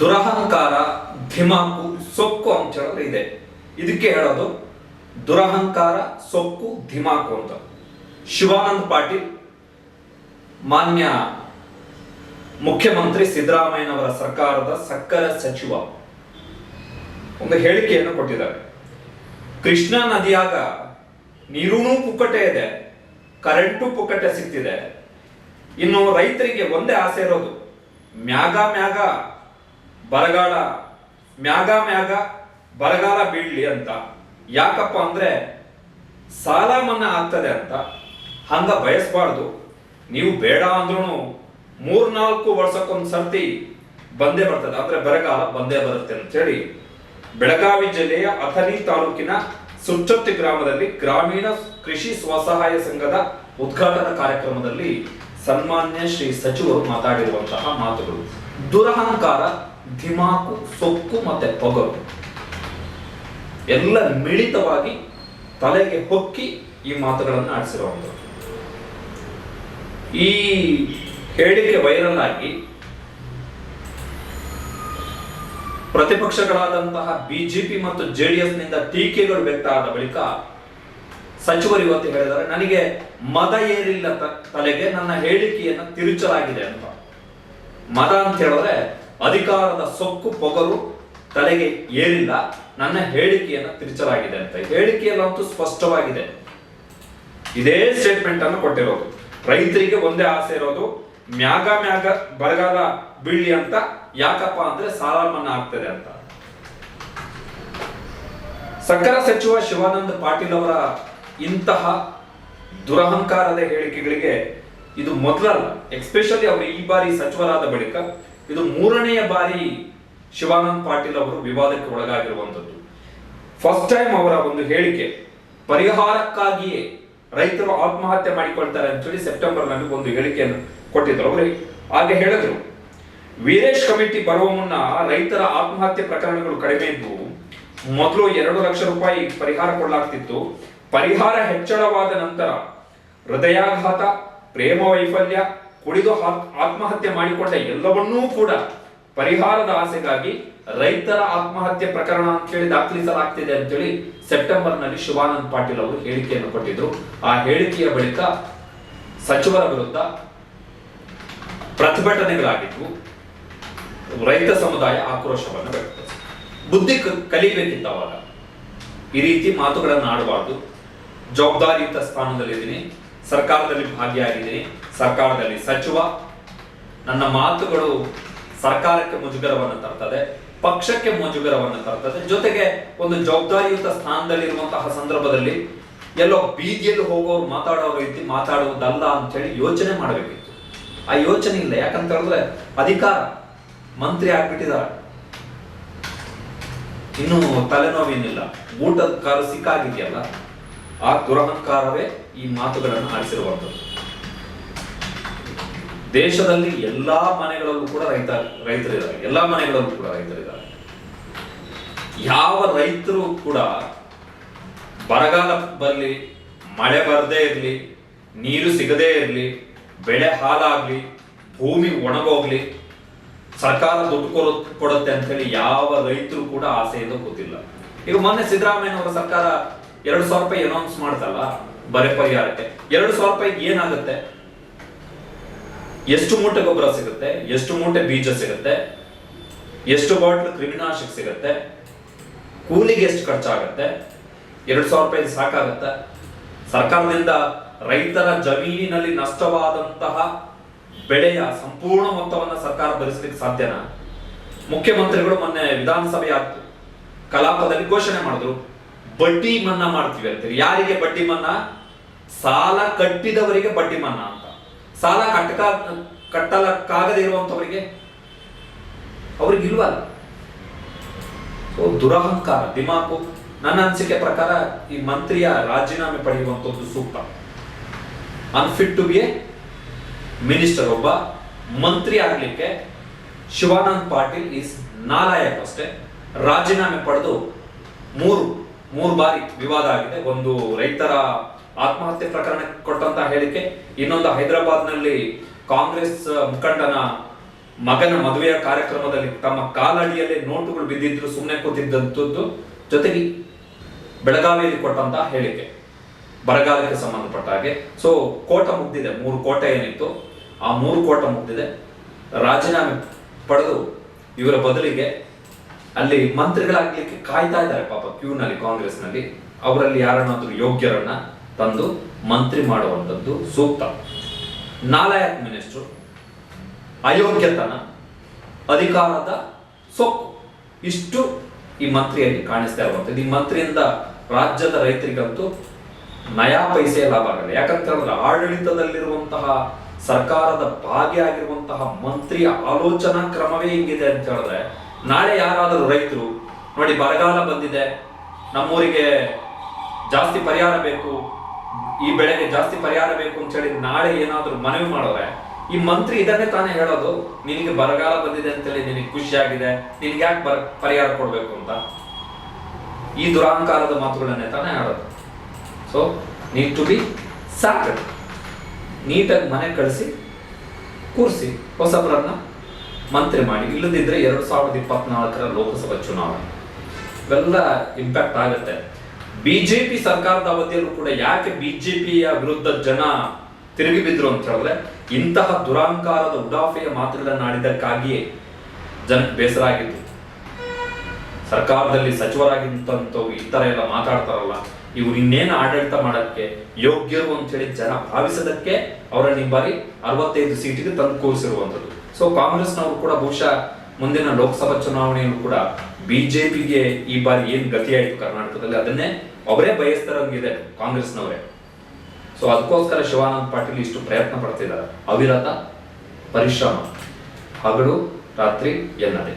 ದುರಹಂಕಾರ, ಧಿಮಾಕು, ಸೊಕ್ಕು ಅಂಶಗಳು ಇದೆ. ಇದಕ್ಕೆ ಹೇಳೋದು ದುರಹಂಕಾರ, ಸೊಕ್ಕು, ಧಿಮಾಕು ಅಂತ. ಶಿವಾನಂದ್ ಪಾಟೀಲ್, ಮಾನ್ಯ ಮುಖ್ಯಮಂತ್ರಿ ಸಿದ್ದರಾಮಯ್ಯನವರ ಸರ್ಕಾರದ ಸಕ್ಕರೆ ಸಚಿವ. ಒಂದು ಹೇಳಿಕೆಯನ್ನು ಕೊಟ್ಟಿದ್ದಾರೆ. ಕೃಷ್ಣಾ ನದಿಯಾಗ ನೀರೂ ಪುಕ್ಕಟೆ ಇದೆ, ಕರೆಂಟು ಪುಕ್ಕಟೆ ಸಿಕ್ತಿದೆ ಇನ್ನು ರೈತರಿಗೆ ಒಂದೇ ಆಸೆ ಇರೋದು ಮ್ಯಾಗ ಮ್ಯಾಗ ಬರಗಾಲ ಮ್ಯಾಗ ಮ್ಯಾಗ ಬರಗಾಲ ಬೀಳ್ಲಿ ಅಂತ. ಯಾಕಪ್ಪ ಅಂದ್ರೆ ಸಾಲ ಮನ್ನಾ ಆಗ್ತದೆ ಅಂತ. ಹಂಗ ಬಯಸ್ಬಾರ್ದು. ನೀವು ಬೇಡ ಅಂದ್ರೂ ಮೂರ್ನಾಲ್ಕು ವರ್ಷಕ್ಕೊಂದು ಸರ್ತಿ ಬಂದೇ ಬರ್ತದೆ. ಅಂದ್ರೆ ಬರಗಾಲ ಬಂದೇ ಬರುತ್ತೆ ಅಂತ ಹೇಳಿ ಬೆಳಗಾವಿ ಜಿಲ್ಲೆಯ ಅಥಣಿ ತಾಲೂಕಿನ ಸುಚ್ಚೊತ್ತಿ ಗ್ರಾಮದಲ್ಲಿ ಗ್ರಾಮೀಣ ಕೃಷಿ ಸ್ವಸಹಾಯ ಸಂಘದ ಉದ್ಘಾಟನಾ ಕಾರ್ಯಕ್ರಮದಲ್ಲಿ ಸನ್ಮಾನ್ಯ ಶ್ರೀ ಸಚಿವರು ಮಾತಾಡಿರುವಂತಹ ಮಾತುಗಳು. ದುರಹಂಕಾರ ಧಿಮಾಕು ಸೊಕ್ಕು ಮತ್ತೆ ಪೊಗರು ಎಲ್ಲ ಮಿಳಿತವಾಗಿ ತಲೆಗೆ ಹೊಕ್ಕಿ ಈ ಮಾತುಗಳನ್ನು ಆಡಿಸಿರುವಂಥದ್ದು. ಈ ಹೇಳಿಕೆ ವೈರಲ್ ಆಗಿ ಪ್ರತಿಪಕ್ಷಗಳಾದಂತಹ ಬಿಜೆಪಿ ಮತ್ತು ಜೆಡಿಎಸ್ನಿಂದ ಟೀಕೆಗಳು ವ್ಯಕ್ತ ಆದ ಬಳಿಕ ಸಚಿವರು ಇವತ್ತು ಹೇಳಿದ್ದಾರೆ, ನನಗೆ ಮದ ಏರಿಲ್ಲ ತಲೆಗೆ, ನನ್ನ ಹೇಳಿಕೆಯನ್ನು ತಿರುಚಲಾಗಿದೆ ಅಂತ. ಮದ ಅಂತ ಹೇಳಿದ್ರೆ ಅಧಿಕಾರದ ಸೊಕ್ಕು ಪೊಗರು ತಲೆಗೆ ಏರಿಲ್ಲ. ನನ್ನ ಹೇಳಿಕೆಯನ್ನು ತಿರುಚಲಾಗಿದೆ ಅಂತ. ಹೇಳಿಕೆಯಲ್ಲಂತೂ ಸ್ಪಷ್ಟವಾಗಿದೆ. ಇದೇ ಸ್ಟೇಟ್ಮೆಂಟ್ ಅನ್ನು ಕೊಟ್ಟಿರೋದು. ರೈತರಿಗೆ ಒಂದೇ ಆಸೆ ಇರೋದು, ಮ್ಯಾಗ ಮ್ಯಾಗ ಬರಗಾಲ ಬೀಳಿ ಅಂತ. ಯಾಕಪ್ಪ ಅಂದ್ರೆ ಸಾಲ ಮನ್ನಾ ಆಗ್ತದೆ ಅಂತ. ಸಕ್ಕರ ಸಚಿವ ಶಿವಾನಂದ ಪಾಟೀಲ್ ಅವರ ಇಂತಹ ದುರಹಂಕಾರದ ಹೇಳಿಕೆಗಳಿಗೆ ಇದು ಮೊದಲಲ್ಲ ಎಕ್ಸ್ಪೆಷಲಿ ಅವರು ಈ ಬಾರಿ ಸಚಿವರಾದ ಬಳಿಕ ಇದು ಮೂರನೆಯ ಬಾರಿ ಶಿವಾನಂದ್ ಪಾಟೀಲ್ ಅವರು ವಿವಾದಕ್ಕೆ ಒಳಗಾಗಿರುವಂಥದ್ದು. ಫಸ್ಟ್ ಟೈಮ್ ಅವರ ಒಂದು ಹೇಳಿಕೆ, ಪರಿಹಾರಕ್ಕಾಗಿಯೇ ರೈತರು ಆತ್ಮಹತ್ಯೆ ಮಾಡಿಕೊಳ್ತಾರೆ ಅಂತೇಳಿ ಸೆಪ್ಟೆಂಬರ್ನಲ್ಲಿ ಒಂದು ಹೇಳಿಕೆಯನ್ನು ಕೊಟ್ಟಿದ್ದರು. ಅವರು ಹಾಗೆ ಹೇಳಿದ್ರು. ವೀರೇಶ್ ಕಮಿಟಿ ಬರುವ ಮುನ್ನ ರೈತರ ಆತ್ಮಹತ್ಯೆ ಪ್ರಕರಣಗಳು ಕಡಿಮೆ ಇದ್ದವು ಮೊದಲು ಎರಡು ಲಕ್ಷ ರೂಪಾಯಿ ಪರಿಹಾರ ಕೊಡಲಾಗ್ತಿತ್ತು. ಪರಿಹಾರ ಹೆಚ್ಚಳವಾದ ನಂತರ ಹೃದಯಾಘಾತ, ಪ್ರೇಮ ವೈಫಲ್ಯ ಕುಡಿದು ಆತ್- ಆತ್ಮಹತ್ಯೆ ಮಾಡಿಕೊಂಡ ಎಲ್ಲವನ್ನೂ ಕೂಡ ಪರಿಹಾರದ ಆಸೆಗಾಗಿ ರೈತರ ಆತ್ಮಹತ್ಯೆ ಪ್ರಕರಣ ಅಂತ ಹೇಳಿ ದಾಖಲಿಸಲಾಗ್ತಿದೆ ಸೆಪ್ಟೆಂಬರ್ನಲ್ಲಿ ಶಿವಾನಂದ್ ಪಾಟೀಲ್ ಅವರು ಹೇಳಿಕೆಯನ್ನು ಕೊಟ್ಟಿದ್ರು. ಆ ಹೇಳಿಕೆಯ ಬಳಿಕ ಸಚಿವರ ವಿರುದ್ಧ ಪ್ರತಿಭಟನೆಗಳಾಗಿದ್ವು. ರೈತ ಸಮುದಾಯ ಆಕ್ರೋಶವನ್ನು ವ್ಯಕ್ತಪಡಿಸಿತು. ಬುದ್ಧಿ ಕಲಿಯಬೇಕಿತ್ತು ಅವಾಗ. ಈ ರೀತಿ ಮಾತುಗಳನ್ನು ಆಡಬಾರ್ದು ಜವಾಬ್ದಾರಿಯುತ ಸ್ಥಾನದಲ್ಲಿದ್ದೀನಿ. ಸರ್ಕಾರದಲ್ಲಿ ಭಾಗಿಯಾಗಿದ್ದೀನಿ. ಸರ್ಕಾರದಲ್ಲಿ ಸಚಿವ. ನನ್ನ ಮಾತುಗಳು ಸರ್ಕಾರಕ್ಕೆ ಮುಜುಗರವನ್ನು ತರ್ತದೆ, ಪಕ್ಷಕ್ಕೆ ಮುಜುಗರವನ್ನು ತರ್ತದೆ. ಜೊತೆಗೆ ಒಂದು ಜವಾಬ್ದಾರಿಯುತ ಸ್ಥಾನದಲ್ಲಿರುವಂತಹ ಸಂದರ್ಭದಲ್ಲಿ ಎಲ್ಲೋ ಬೀದಿಯಲ್ಲಿ ಹೋಗೋರು ಮಾತಾಡೋ ರೀತಿ ಮಾತಾಡುವುದಲ್ಲ ಅಂತ ಹೇಳಿ ಯೋಚನೆ ಮಾಡಬೇಕಿತ್ತು. ಆ ಯೋಚನೆ ಇಲ್ಲ. ಯಾಕಂತ ಹೇಳಿದ್ರೆ ಅಧಿಕಾರ ಮಂತ್ರಿ ಆಗ್ಬಿಟ್ಟಿದ್ದಾರೆ. ಇನ್ನು ತಲೆನೋವೇನಿಲ್ಲ. ಊಟದ ಕಾಲು ಸಿಕ್ಕಾಗಿದೆಯಲ್ಲ? ಆ ದುರಹಂಕಾರವೇ ಈ ಮಾತುಗಳನ್ನು ಆಡಿಸಿರುವಂಥದ್ದು. ದೇಶದಲ್ಲಿ ಎಲ್ಲಾ ಮನೆಗಳಲ್ಲೂ ಕೂಡ ರೈತ, ರೈತರಿದ್ದಾರೆ. ಎಲ್ಲಾ ಮನೆಗಳಲ್ಲೂ ಕೂಡ ರೈತರಿದ್ದಾರೆ. ಯಾವ ರೈತರು ಕೂಡ ಬರಗಾಲ ಬರಲಿ ಮಳೆ ಬರದೇ ಇರಲಿ, ನೀರು ಸಿಗದೇ ಇರಲಿ, ಬೆಳೆ ಹಾಳಾಗ್ಲಿ, ಭೂಮಿ ಒಣಗೋಗ್ಲಿ, ಸರ್ಕಾರ ದುಡ್ಡು ಕೊಡ, ಕೊಡುತ್ತೆ ಅಂತೇಳಿ ಯಾವ ರೈತರು ಕೂಡ ಆಸೆಯಿಂದ ಕೂತಿಲ್ಲ. ಈಗ ಮೊನ್ನೆ ಸಿದ್ದರಾಮಯ್ಯನವರ ಸರ್ಕಾರ ಎರಡು ಸಾವಿರ ರೂಪಾಯಿ ಅನೌನ್ಸ್ ಮಾಡ್ತಲ್ಲ, ಬರೆ ಪರಿಹಾರಕ್ಕೆ. ಎರಡು ಸಾವಿರ ರೂಪಾಯಿ ಏನಾಗುತ್ತೆ? ಎಷ್ಟು ಮೂಟೆ ಗೊಬ್ಬರ ಸಿಗುತ್ತೆ? ಎಷ್ಟು ಮೂಟೆ ಬೀಜ ಸಿಗುತ್ತೆ? ಎಷ್ಟು ಬಾಟ್ಲ್ ಕ್ರಿಮಿನಾಶಕ ಸಿಗುತ್ತೆ? ಕೂಲಿಗೆ ಎಷ್ಟು ಖರ್ಚಾಗುತ್ತೆ? ಎರಡು ಸಾವಿರ ರೂಪಾಯಿ ಸಾಕಾಗತ್ತೆ? ಸರ್ಕಾರದಿಂದ ರೈತರ ಜಮೀನಿನಲ್ಲಿ ನಷ್ಟವಾದಂತಹ ಬೆಳೆಯ ಸಂಪೂರ್ಣ ಮೊತ್ತವನ್ನು ಸರ್ಕಾರ ಭರಿಸಲಿಕ್ಕೆ ಸಾಧ್ಯನಾ? ಮುಖ್ಯಮಂತ್ರಿಗಳು ಮೊನ್ನೆ ವಿಧಾನಸಭೆಯ ಕಲಾಪದಲ್ಲಿ ಘೋಷಣೆ ಮಾಡಿದ್ರು. ಬಡ್ಡಿ ಮನ್ನಾ ಮಾಡ್ತೀವಿ ಅಂತೀರಿ. ಯಾರಿಗೆ ಬಡ್ಡಿ ಮನ್ನಾ? ಸಾಲ ಕಟ್ಟಿದವರಿಗೆ ಬಡ್ಡಿ ಮನ್ನಾ ಅಂತ. ಸಾಲ ಕಟ್ಟಕ, ಕಟ್ಟಲಕ್ಕಾಗದೇ ಇರುವಂತವರಿಗೆ ಅವ್ರಿಗೆ ಇಲ್ವಲ್ಲ ದುರಹಂಕಾರ, ದಿಮಾಕು, ನನ್ನ ಅನಿಸಿಕೆ ಪ್ರಕಾರ ಈ ಮಂತ್ರಿಯ ರಾಜೀನಾಮೆ ಪಡೆಯುವಂತದ್ದು ಸೂಕ್ತ. Unfit to be a minister ಒಬ್ಬ ಮಂತ್ರಿ ಆಗಲಿಕ್ಕೆ ಶಿವಾನಂದ್ ಪಾಟೀಲ್ ಇಸ್ ನಾಲಾಯಕ್ ಅಷ್ಟೇ ರಾಜೀನಾಮೆ ಪಡೆದು ಮೂರು ಮೂರು ಬಾರಿ ವಿವಾದ ಆಗಿದೆ. ಒಂದು ರೈತರ ಆತ್ಮಹತ್ಯೆ ಪ್ರಕರಣ ಕೊಟ್ಟಂತ ಹೇಳಿಕೆ, ಇನ್ನೊಂದು ಹೈದರಾಬಾದ್ನಲ್ಲಿ ಕಾಂಗ್ರೆಸ್ ಮುಖಂಡನ ಮಗನ ಮದುವೆಯ ಕಾರ್ಯಕ್ರಮದಲ್ಲಿ ತಮ್ಮ ಕಾಲಡಿಯಲ್ಲಿ ನೋಟುಗಳು ಬಿದ್ದಿದ್ರು ಸುಮ್ಮನೆ ಕೂತಿದ್ದಂಥದ್ದು ಜೊತೆಗೆ ಬೆಳಗಾವಿಯಲ್ಲಿ ಕೊಟ್ಟಂತ ಹೇಳಿಕೆ. ಬರಗಾಲಕ್ಕೆ ಸಂಬಂಧಪಟ್ಟ ಹಾಗೆ. ಸೊ ಕೋಟ ಮುಗ್ದಿದೆ. ಮೂರು ಕೋಟೆ ಏನಿತ್ತು, ಆ ಮೂರು ಕೋಟ ಮುಗ್ದಿದೆ. ರಾಜೀನಾಮೆ ಪಡೆದು ಇವರ ಬದಲಿಗೆ ಅಲ್ಲಿ ಮಂತ್ರಿಗಳಾಗ್ಲಿಕ್ಕೆ ಕಾಯ್ತಾ ಇದ್ದಾರೆ ಪಾಪ ಕ್ಯೂನಲ್ಲಿ ಕಾಂಗ್ರೆಸ್ನಲ್ಲಿ. ಅವರಲ್ಲಿ ಯಾರನ್ನಾದ್ರೂ ಯೋಗ್ಯರನ್ನ ತಂದು ಮಂತ್ರಿ ಮಾಡುವಂಥದ್ದು ಸೂಕ್ತ. ನಾಲಾಯಕ್ ಮಿನಿಸ್ಟ್ರು ಅಯೋಗ್ಯತನ, ಅಧಿಕಾರದ ಸೊಕ್ಕು. ಇಷ್ಟು ಈ ಮಂತ್ರಿಯಲ್ಲಿ ಕಾಣಿಸ್ತಾ ಇರುವಂಥದ್ದು. ಈ ಮಂತ್ರಿಯಿಂದ ರಾಜ್ಯದ ರೈತರಿಗಂತೂ ನಯಾ ಪೈಸೆ ಲಾಭ ಆಗಲ್ಲ. ಯಾಕಂತಂದ್ರೆ ಆಡಳಿತದಲ್ಲಿರುವಂತಹ ಸರ್ಕಾರದ ಭಾಗಿಯಾಗಿರುವಂತಹ ಮಂತ್ರಿಯ ಆಲೋಚನಾ ಕ್ರಮವೇ ಹಿಂಗಿದೆ ಅಂತ ಹೇಳಿದ್ರೆ ನಾಳೆ ಯಾರಾದರೂ ರೈತರು ನೋಡಿ ಬರಗಾಲ ಬಂದಿದೆ, ನಮ್ಮೂರಿಗೆ ಜಾಸ್ತಿ ಪರಿಹಾರ ಬೇಕು, ಈ ಬೆಳೆಗೆ ಜಾಸ್ತಿ ಪರಿಹಾರ ಬೇಕು ಅಂತ ಹೇಳಿ ನಾಳೆ ಏನಾದರೂ ಮನವಿ ಮಾಡೋರೆ, ಈ ಮಂತ್ರಿ ಇದನ್ನೇ ತಾನೇ ಹೇಳೋದು, ನಿನಗೆ ಬರಗಾಲ ಬಂದಿದೆ ಅಂತೇಳಿ ನಿನಗೆ ಖುಷಿಯಾಗಿದೆ ನಿನ್ಗೆ ಯಾಕೆ ಬರ, ಪರಿಹಾರ ಕೊಡಬೇಕು ಅಂತ? ಈ ದುರಾಂಕಾರದ ಮಾತುಗಳನ್ನೇ ತಾನೇ ಹೇಳೋದು. ಸೊ ನೀಡ್ ಟು ಬಿ ಸಾಕ್ ನೀಟಾಗಿ ಮನೆ ಕಳಿಸಿ, ಕೂರಿಸಿ, ಹೊಸಬರನ್ನ ಮಂತ್ರಿ ಮಾಡಿ, ಇಲ್ಲದಿದ್ರೆ ಎರಡು ಸಾವಿರದ ಇಪ್ಪತ್ನಾಲ್ಕರ ಲೋಕಸಭಾ ಚುನಾವಣೆ. ಇವೆಲ್ಲ ಇಂಪ್ಯಾಕ್ಟ್ ಆಗುತ್ತೆ. ಬಿಜೆಪಿ ಸರ್ಕಾರದ ಅವಧಿಯಲ್ಲೂ ಕೂಡ ಯಾಕೆ ಬಿಜೆಪಿಯ ವಿರುದ್ಧ ಜನ ತಿರುಗಿ ಬಿದ್ರು ಅಂತ ಹೇಳಿದ್ರೆ, ಇಂತಹ ದುರಾಂಕಾರದ ಉಡಾಫೆಯ ಮಾತುಗಳನ್ನ ಆಡಿದ್ದಕ್ಕಾಗಿಯೇ ಜನಕ್ಕೆ ಬೇಸರ ಆಗಿತ್ತು ಸರ್ಕಾರದಲ್ಲಿ ಸಚಿವರಾಗಿದ್ದಂಥವು ಈ ತರ ಎಲ್ಲ ಮಾತಾಡ್ತಾರಲ್ಲ, ಇವ್ರು ಇನ್ನೇನು ಆಡಳಿತ ಮಾಡಕ್ಕೆ ಯೋಗ್ಯರು ಅಂತೇಳಿ ಜನ ಭಾವಿಸದಕ್ಕೆ ಅವರನ್ನ ಈ ಬಾರಿ ಅರವತ್ತೈದು ಸೀಟಿಗೆ ತಂದು ಕೂರಿಸಿರುವಂಥದ್ದು. ಸೊ ಕಾಂಗ್ರೆಸ್ನವರು ಕೂಡ ಬಹುಶಃ ಮುಂದಿನ ಲೋಕಸಭಾ ಚುನಾವಣೆಯಲ್ಲೂ ಕೂಡ ಬಿಜೆಪಿಗೆ ಈ ಬಾರಿ ಏನ್ ಆಯಿತು ಕರ್ನಾಟಕದಲ್ಲಿ, ಅದನ್ನೇ ಅವರೇ ಬಯಸ್ತಾರಂಗಿದೆ ಕಾಂಗ್ರೆಸ್ನವರೇ. ಸೊ ಅದಕ್ಕೋಸ್ಕರ ಶಿವಾನಂದ ಪಾಟೀಲ್ ಇಷ್ಟು ಪ್ರಯತ್ನ ಪಡ್ತಿದ್ದಾರೆ. ಅವಿರತ, ಪರಿಶ್ರಮ. ಹಗಲು, ರಾತ್ರಿ, ಎನ್ನದೆ.